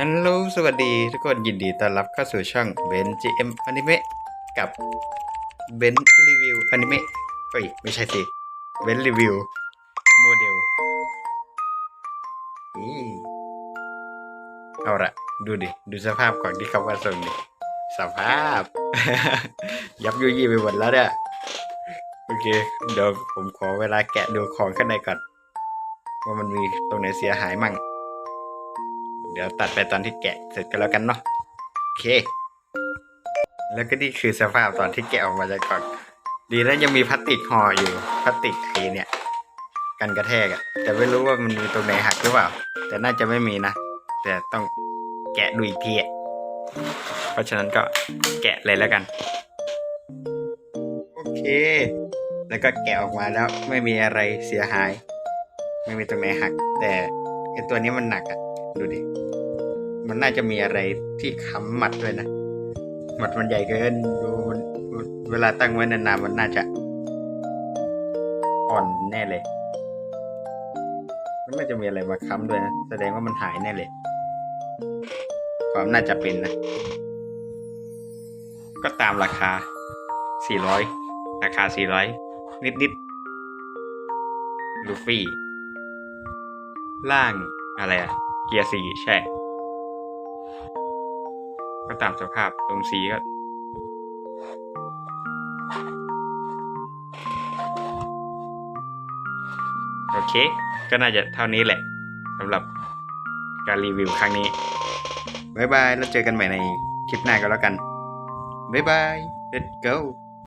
ฮัลโหล สวัสดีทุกคนยินดีต้อนรับเข้าสู่ช่องเบน GM อนิเมะกับเบนรีวิวอนิเมะเฮ้ย ไม่ใช่สิเบนรีวิวโมเดลอีเอาละดูดิ ดูสภาพก่อนที่เขามาส่งดิ สภาพ ยับยุยี่ไปหมดแล้วเนี่ย โอเค เดี๋ยวผมขอเวลาแกะดูของข้างในก่อน ว่ามันมีตรงไหนเสียหายมั่ง เดี๋ยวตัดไปตอนที่แกะเสร็จก็แล้วกันเนาะโอเค แล้วก็นี่คือสภาพตอนที่แกะออกมาจากกล่องดีแล้วยังมีพลาสติกห่ออยู่พลาสติกไอ้เนี่ย กันกระแทกอะแต่ไม่รู้ว่ามันมีตรงไหนหักหรือเปล่า แต่น่าจะไม่มีนะ แต่ต้องแกะดูอีกทีอะเพราะฉะนั้นก็แกะเลยแล้วกัน โอเค แล้วก็แกะออกมาแล้วไม่มีอะไรเสียหาย ไม่มีตรงไหนหัก แต่ไอตัวนี้มันหนักอะ ดูดิ มันน่าจะมีอะไรที่ค้ำหมัดด้วยนะ หมัดมันใหญ่เกินดูมันเวลาตั้งไว้นานๆมันน่าจะ อ่อนแน่เลย มันน่าจะมีอะไรมาค้ำด้วยนะ แสดงว่ามันหายแน่เลย ความน่าจะเป็นนะ ก็ตามราคา 400 ราคา 400 นิดๆลูฟี่ล่างอะไรอะ เกียร์สี่ใช่ ก็ตามสภาพตรงสีก็โอเค ก็น่าจะเท่านี้แหละสำหรับการรีวิวครั้งนี้บายบาย แล้วเจอกันใหม่ในคลิปหน้าก็แล้วกันบายบาย let's go